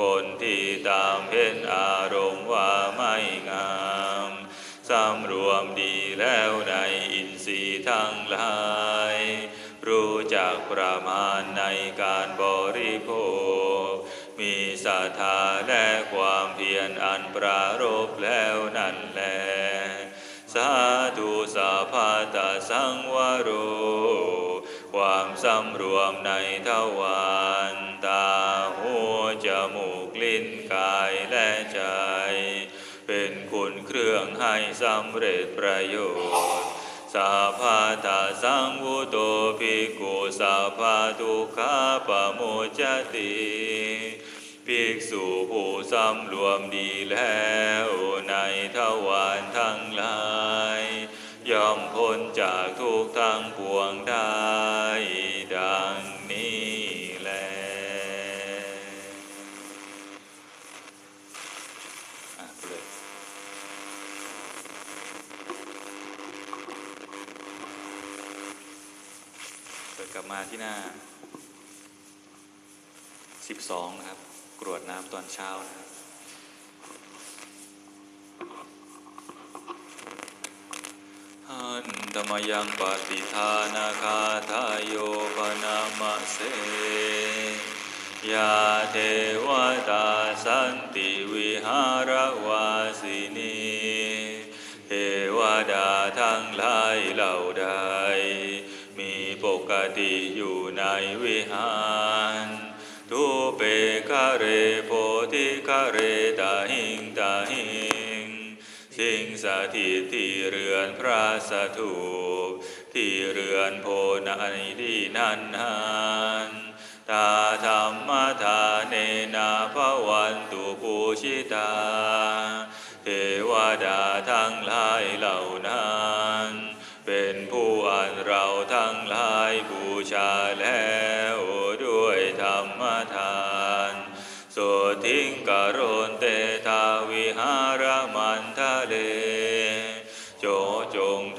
คนที่ตามเพ่นอารมณ์ว่าไม่งามสำรวมดีแล้วในอินทรีย์ทั้งหลาย รู้จักประมาณในการบริโภค มีศรัทธาและความเพียรอันปรารบแล้วนั่นแล สาธุสัพพะตาสังวโร ความสำรวมในทวาร ตาหูจมูกลิ้นกายและใจ เป็นคุณเครื่องให้สำเร็จประโยชน์สัพพะตาสังวุโตภิกขุสัพพะทุกขาปโมจติภิกษุผู้สำรวมดีแล้วในทวารทั้งหลาย ย่อมพ้นจากทุกทั้งปวงได้งนี้แล อะเลยเปิด กลับมาที่หน้า 12 นะครับ กรวดน้ำตอนเช้านะครับหันตมยังปฏิทานาคาทายโยปนามะเสยาเทวตาสันติวิหารวาสินีเทวดาทั้งหลายเหล่าใด กติอยู่ในวิหาร ทุเปคะเรโพธิคะเรตาหิงตาหิง สิ่งสถิตที่เรือนพระสถูปที่เรือนโพนันที่นันนานตาธรรมทาเนนาภวันตุปูชิตา เทวดาทั้งหลายเหล่านั้น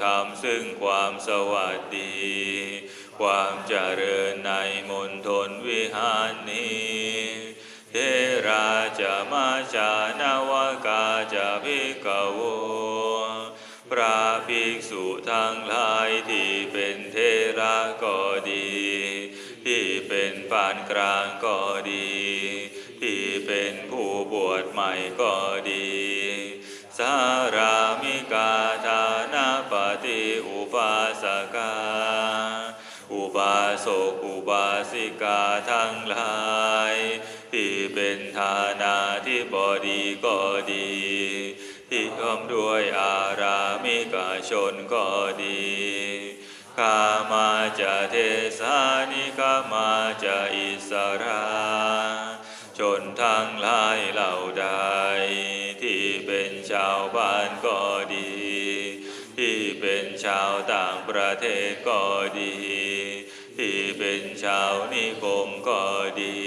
จงทำซึ่งความสวัสดี ความเจริญในมณฑลวิหารนี้เทราจะมาจานาวกาจะพิกโวพระภิกษุทั้งหลายที่เป็นเทระก็ดี ที่เป็นปานกลางก็ดี ที่เป็นผู้บวชใหม่ก็ดี สารามิกาทา อุปาสกา อุบาสกอุบาสิกาทั้งหลาย ที่เป็นฐานาที่บดีก็ดี ที่พร้อมด้วยอารามิกาชนก็ดีกามาจะเทสานิกามาจะอิสราชนทั้งหลายเหล่าใด ที่เป็นชาวบ้าน ประเทศก็ดี ที่เป็นชาวนิคมก็ดี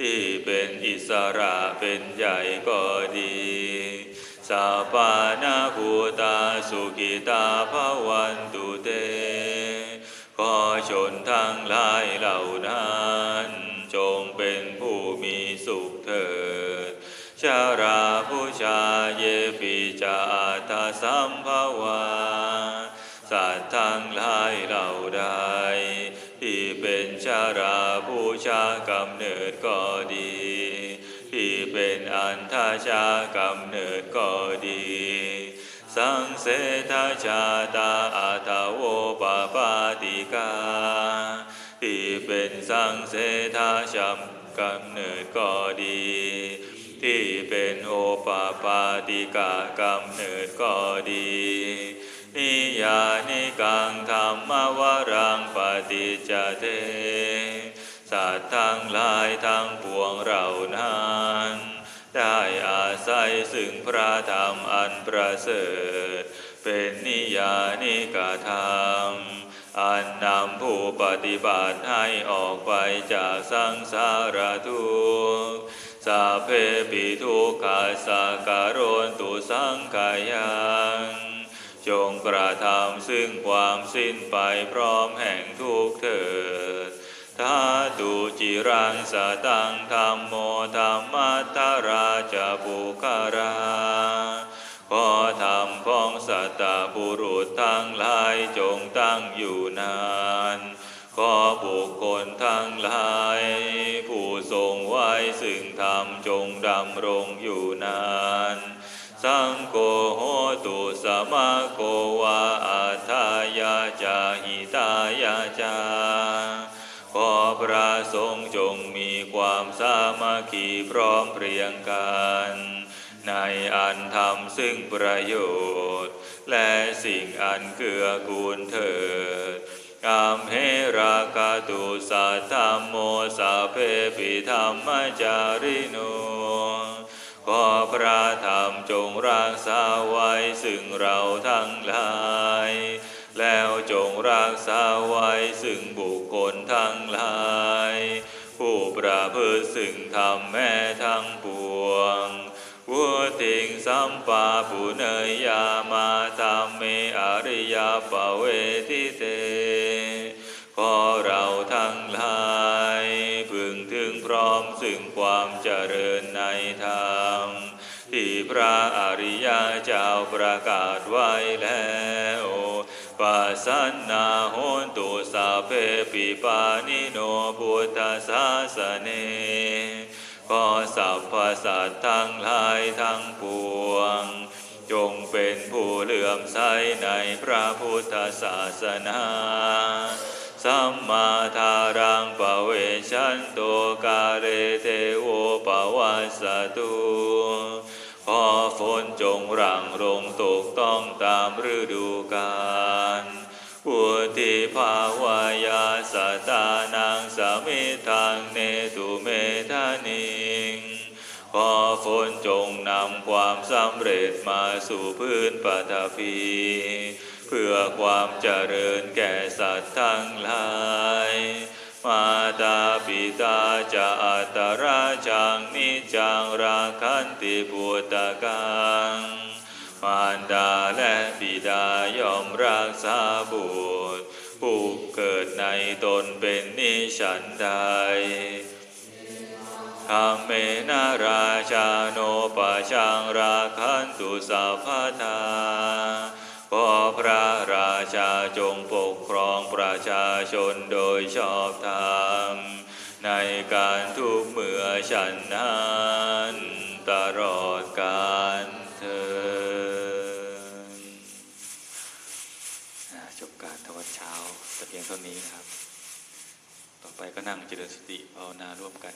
ที่เป็นอิสระเป็นใหญ่ก็ดีสาปานาภูตาสุกิตาภวันตุเต ขอชนทั้งหลายเหล่านั้น ชาราผู้ชากำเนิดก็ดี ที่เป็นอันทาชากำเนิดก็ดี สังเสทาชาตาอาตาโวปาปาติกา ที่เป็นสังเสทาชัมกำเนิดก็ดี ที่เป็นโอปาปาติกากำเนิดก็ดี นิยานิกังธรรมวรังปฏิจเตสัตว์ทั้งหลายทั้งปวงเรานั้นได้อาศัยซึ่งพระธรรมอันประเสริฐ เป็นนิยานิกธรรม อันนำผู้ปฏิบัติให้ออกไปจากสังสารทุกข์สาเพปิทุกขาสาการนตุสังกายัง จงกระทำซึ่งความสิ้นไปพร้อมแห่งทุกเถิดทาตุจิรังสตังธรรมโมธรรมัทราชบุคาราขอธรรมของสัตตบุรุษทั้งหลายจงตั้งอยู่นานขอบุคคลทั้งหลาย ผู้ทรงไว้ซึ่งธรรมจงดำรงอยู่นาน สังโฆโหตุสมาโกวาอัฏฐายาจาหิตายาจาขอพระสงฆ์จงมีความสามัคคีพร้อมเพรียงกัน ในอันทำซึ่งประโยชน์ และสิ่งอันเกื้อกูลเถิดกามเฮรากาตุสัทธมโมสาเพปิธรรมจาริโน ขอพระธรรมจงรักษาไว้ซึ่งเราทั้งหลาย แล้วจงรักษาไว้ซึ่งบุคคลทั้งหลาย ผู้ประพฤติซึ่งธรรมแม้ทั้งปวงวัวติงสัมปาปุเนยามาธรรมเมอริยปเวทิเต ขอเรา ซึ่งความเจริญในธรรมที่พระอริยเจ้าประกาศไว้แล้วปัสสนาโหนตุสาเพปิปานิโนพุทธศาสเนขอสัพพสัตทั้งหลายทั้งปวง จงเป็นผู้เลื่อมใสในพระพุทธศาสนา สัมมาทารังปเวชันโตกาเลเทโวปวัสสตุขอฝนจงรังลงตกต้องตามฤดูกาลปุติภาวายาสตานังสามิทังเนตุเมทานิงขอฝนจงนำความสำเร็จมาสู่พื้นปฐพี เพื่อความเจริญแก่สัตว์ทั้งหลาย มาตาปิตาจะอัตราจังนิจังราคันติปุตตะกังมารดาและบิดายอมรักษาบุตร ผู้เกิดในตนเป็นนิฉันใดธรรมเมนาราชาโนปชังราคันตุสัพพทา พระราชาจงปกครองประชาชนโดยชอบธรรม ในการทุกเมื่อฉันนั้นตลอดกาลเธอจบการทวัดเช้าแต่เพียงเท่านี้นะครับ ต่อไปก็นั่งเจริญสติภาวนาร่วมกัน